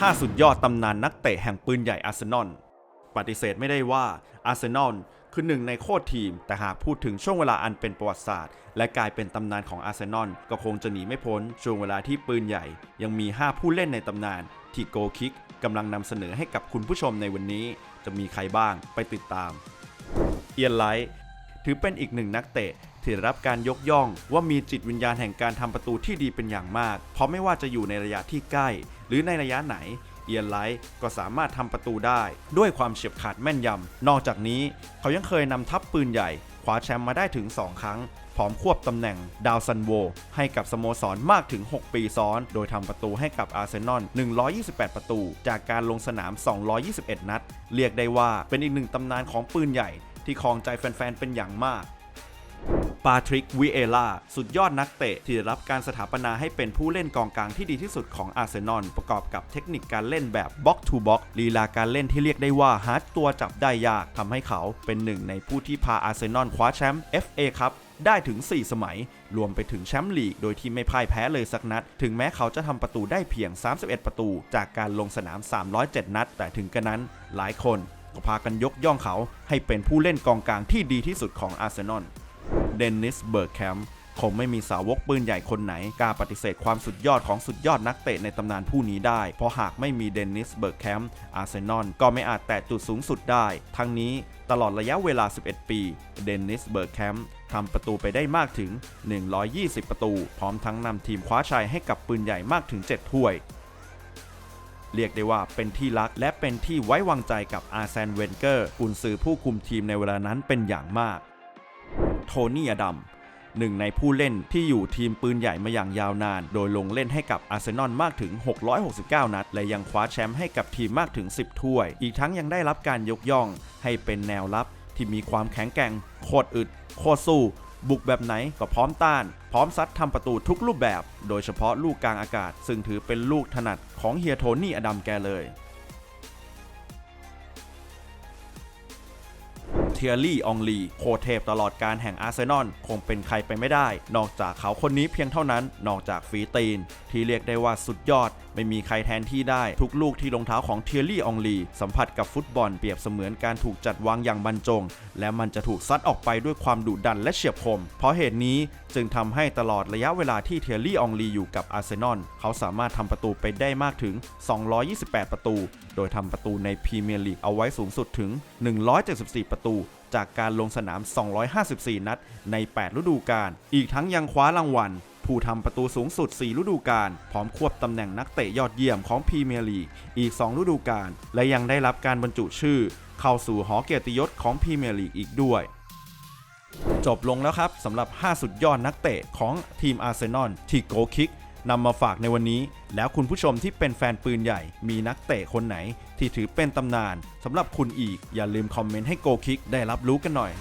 5 สุดยอดตำนานนักเตะแห่งปืนใหญ่อาร์เซนอล ปฏิเสธไม่ได้ว่าอาร์เซนอลคือหนึ่งในโคตรทีม แต่หากพูดถึงช่วงเวลาอันเป็นประวัติศาสตร์ และกลายเป็นตำนานของอาร์เซนอลก็คงจะหนีไม่พ้นช่วงเวลาที่ปืนใหญ่ ยังมี 5 ผู้เล่นในตำนาน ที่โกคิกกำลังนำเสนอให้กับคุณผู้ชมในวันนี้ จะมีใครบ้างไปติดตาม เอียนไลท์ถือเป็นอีกหนึ่งนักเตะ ที่ได้รับการยกย่อง ว่ามีจิตวิญญาณแห่งการทำประตูที่ดีเป็นอย่างมาก เพราะไม่ว่าจะอยู่ในระยะที่ใกล้ หรือในระยะไหนเอียนไลท์ก็สามารถทำประตูได้ด้วยความเฉียบขาดแม่นยำ นอกจากนี้เขายังเคยนำทัพปืนใหญ่คว้าแชมป์มาได้ถึง 2 ครั้ง พร้อมควบตำแหน่งดาวซันโว ให้กับสโมสรมากถึง 6 ปีซ้อน โดยทำประตูให้กับอาร์เซนอล 128 ประตู จากการลงสนาม 221 นัด เรียกได้ว่าเป็นอีกหนึ่งตำนานของปืนใหญ่ที่ครองใจแฟนๆ เป็นอย่างมาก ปาทริกวิเอล่าสุดยอดนักเตะ ที่ได้รับการสถาปนาให้เป็นผู้เล่นกองกลางที่ดีที่สุดของอาร์เซนอลประกอบกับเทคนิคการเล่นแบบบ็อกทูบ็อกลีลาการเล่นที่เรียกได้ว่าหาร์ดตัวจับได้ยากทำให้เขาเป็นหนึ่งในผู้ที่พาอาร์เซนอลคว้าแชมป์ FA ครับได้ถึง 4 สมัย รวมไปถึงแชมป์ลีก โดยที่ไม่พ่ายแพ้เลยสักนัด ถึงแม้เขาจะทำประตูได้เพียง 31 ประตู จากการลงสนาม 307 นัด แต่ถึงกระนั้นหลายคนก็พากันยกย่องเขาให้เป็นผู้เล่นกองกลางที่ดีที่สุดของอาร์เซนอล เดนนิสเบิร์กแคมป์คงไม่มีสาวกปืนใหญ่คนไหนกล้าปฏิเสธความสุดยอดของสุดยอดนักเตะในตำนานผู้นี้ได้ เพราะหากไม่มีเดนนิสเบิร์กแคมป์อาร์เซนอลก็ไม่อาจแตะจุดสูงสุดได้ ทั้งนี้ตลอดระยะเวลา 11 ปี เดนนิสเบิร์กแคมป์ทำประตูไปได้มากถึง 120 ประตู พร้อมทั้งนำทีมคว้าชัยให้กับปืนใหญ่มากถึง 7 ถ้วย เรียกได้ว่าเป็นที่รักและเป็นที่ไว้วางใจกับอาร์เซนเวนเกอร์กุนซือผู้คุมทีมในเวลานั้นเป็นอย่างมาก โทนี่อดัมหนึ่งในผู้เล่นที่อยู่ทีมปืนใหญ่มาอย่างยาวนาน โดยลงเล่นให้กับอาร์เซนอลมากถึง 669 นัด และยังคว้าแชมป์ให้กับทีมมากถึง 10 ถ้วย อีกทั้งยังได้รับการยกย่องให้เป็นแนวรับที่มีความแข็งแกร่ง โคตรอึด โคตรสู้ บุกแบบไหนก็พร้อมต้าน พร้อมซัดทำประตูทุกรูปแบบ โดยเฉพาะลูกกลางอากาศ ซึ่งถือเป็นลูกถนัดของเฮียโทนี่อดัมแกเลย เทียรี่องลีโคเทพตลอดการแห่งอาร์เซนอลคงเป็นใครไปไม่ได้ นอกจากเขาคนนี้เพียงเท่านั้น นอกจากฟีตีน ที่เรียกได้ว่าสุดยอด ไม่มีใครแทนที่ได้ทุกลูกที่ลงเท้าของเทียรี่องลี สัมผัสกับฟุตบอลเปรียบเสมือนการถูกจัดวางอย่างบรรจง และมันจะถูกซัดออกไปด้วยความดุดันและเฉียบคม เพราะเหตุนี้จึงทำให้ตลอดระยะเวลาที่เทียรี่อองลีอยู่กับอาร์เซนอลเขาสามารถทำประตูไปได้มากถึง 228 ประตู โดยทำประตูในพรีเมียร์ลีกเอาไว้สูงสุดถึง 174 ประตูจากการลงสนาม 254 นัดใน 8 ฤดูกาล อีกทั้งยังคว้ารางวัล ผู้ทำประตูสูงสุด 4 ฤดูกาลพร้อมควบตำแหน่งนักเตะยอดเยี่ยมของพรีเมียร์ลีกอีก 2 ฤดูกาลและยังได้รับการบรรจุชื่อ เข้าสู่หอเกียรติยศของพรีเมียร์ลีกอีกด้วย จบลงแล้วครับสำหรับ 5 สุดยอดนักเตะของทีมอาร์เซนอลที่โกคิกนำมาฝากในวันนี้ แล้วคุณผู้ชมที่เป็นแฟนปืนใหญ่ มีนักเตะคนไหน ที่ถือเป็นตำนานสำหรับคุณอีกอย่าลืมคอมเมนต์ให้โกคิกได้รับรู้กันหน่อย